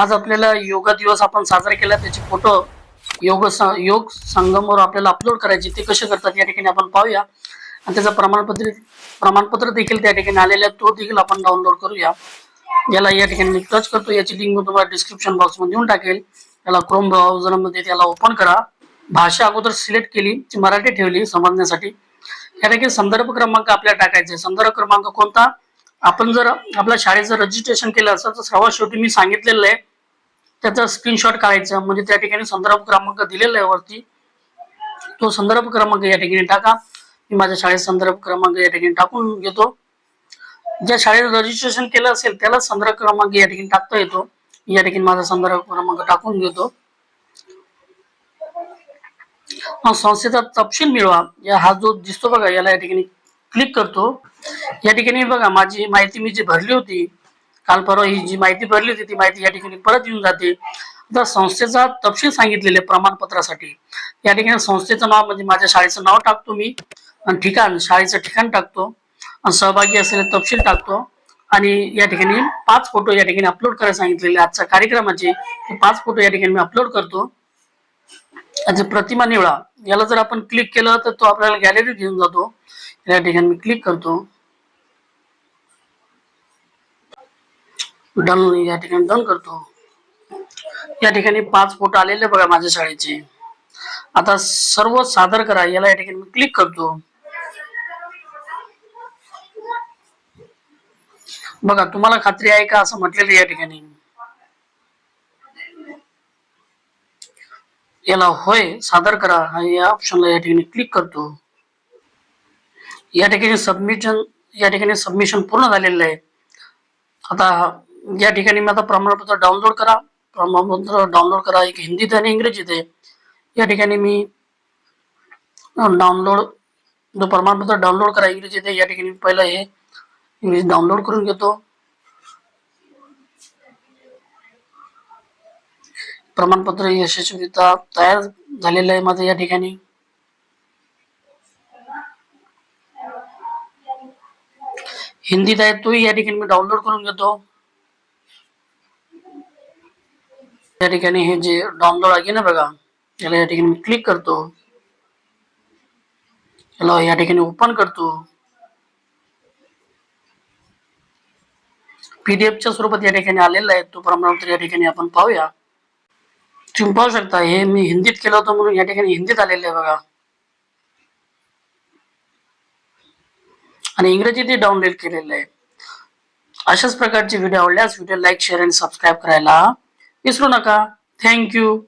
आज आपल्याला योगा दिवस आपण साजरा केला त्याचे फोटो योग योग संगमवर आपल्याला अपलोड करायचे ते कसे करतात या ठिकाणी आपण पाहूया. आणि त्याचं प्रमाणपत्र प्रमाणपत्र देखील त्या ठिकाणी आलेलं आहे तो देखील आपण डाउनलोड करूया. याला या ठिकाणी मी टच करतो याची लिंक मी तुम्हाला डिस्क्रिप्शन बॉक्समध्ये देऊन टाकेल. त्याला क्रोम ब्राउझरमध्ये त्याला ओपन करा. भाषा अगोदर सिलेक्ट केली ती मराठी ठेवली समजण्यासाठी. या ठिकाणी संदर्भ क्रमांक आपल्याला टाकायचा आहे. संदर्भ क्रमांक कोणता? आपण जर आपल्या शाळेचं रजिस्ट्रेशन केलं असेल तर सर्वात शेवटी मी सांगितलेलं आहे त्याचा स्क्रीनशॉट काढायचा. म्हणजे त्या ठिकाणी संदर्भ क्रमांक दिलेला आहे वरती. तो संदर्भ क्रमांक या ठिकाणी टाका. मी माझ्या शाळेत संदर्भ क्रमांक या ठिकाणी टाकून घेतो. ज्या शाळेत रजिस्ट्रेशन केलं असेल त्याला संदर्भ क्रमांक या ठिकाणी टाकता येतो. या ठिकाणी माझा संदर्भ क्रमांक टाकून घेतो. संस्थेचा तपशील मिळवा. या हा जो दिसतो बघा याला या ठिकाणी क्लिक करतो. या ठिकाणी बघा माझी माहिती मी जी भरली होती काल परवा ही जी माहिती भरली होती ती माहिती या ठिकाणी परत येऊन जाते. आता संस्थेचा तपशील सांगितलेले प्रमाणपत्रासाठी. या ठिकाणी संस्थेचं नाव म्हणजे माझ्या शाळेचं नाव टाकतो मी. आणि ठिकाण शाळेचं ठिकाण टाकतो. आणि सहभागी असलेले तपशील टाकतो. आणि या ठिकाणी पाच फोटो या ठिकाणी अपलोड करायला सांगितलेले आजच्या कार्यक्रमाचे पाच फोटो या ठिकाणी मी अपलोड करतो. आणि प्रतिमा निवडा. याला जर आपण क्लिक केलं तर तो आपल्याला गॅलरीत घेऊन जातो. या ठिकाणी मी क्लिक करतो. डन या ठिकाणी डन करतो. या ठिकाणी पाच फोटो आलेले बघा माझ्या शाळेचे. आता सर्व सादर करा याला या ठिकाणी मी क्लिक करतो. बघा तुम्हाला खात्री आहे का असं म्हटलेलं या ठिकाणी? याला होय सादर करा हा या ऑप्शनला या ठिकाणी क्लिक करतो. या ठिकाणी सबमिशन या ठिकाणी सबमिशन पूर्ण झालेलं आहे. आता या ठिकाणी माझं प्रमाणपत्र डाउनलोड करा. प्रमाणपत्र डाउनलोड करा. एक हिंदीत आणि इंग्रजीत आहे. या ठिकाणी मी डाउनलोड जो प्रमाणपत्र डाउनलोड करा इंग्रजीत आहे. या ठिकाणी पहिलं हे इंग्लिश डाउनलोड करून घेतो. प्रमाणपत्र यशस्वीरित्या तयार झालेलं आहे माझं या ठिकाणी. हिंदीत आहे तोही या ठिकाणी मी डाउनलोड करून घेतो. या ठिकाणी हे जे डाउनलोड आहे ना बघा याला या ठिकाणी मी क्लिक करतो. याला या ठिकाणी ओपन करतो. पीडीएफ च्या स्वरूपात या ठिकाणी आलेला आहे तो प्रमाणावर या ठिकाणी आपण पाहूया. तुम्ही पाहू शकता हे मी हिंदीत केलं होतं म्हणून या ठिकाणी हिंदीत आलेलं आहे बघा. आणि इंग्रजीतही डाउनलोड केलेलं आहे. अशाच प्रकारचे व्हिडिओ आवडल्यास व्हिडिओ लाईक शेअर आणि सबस्क्राईब करायला विसरू नका. थँक्यू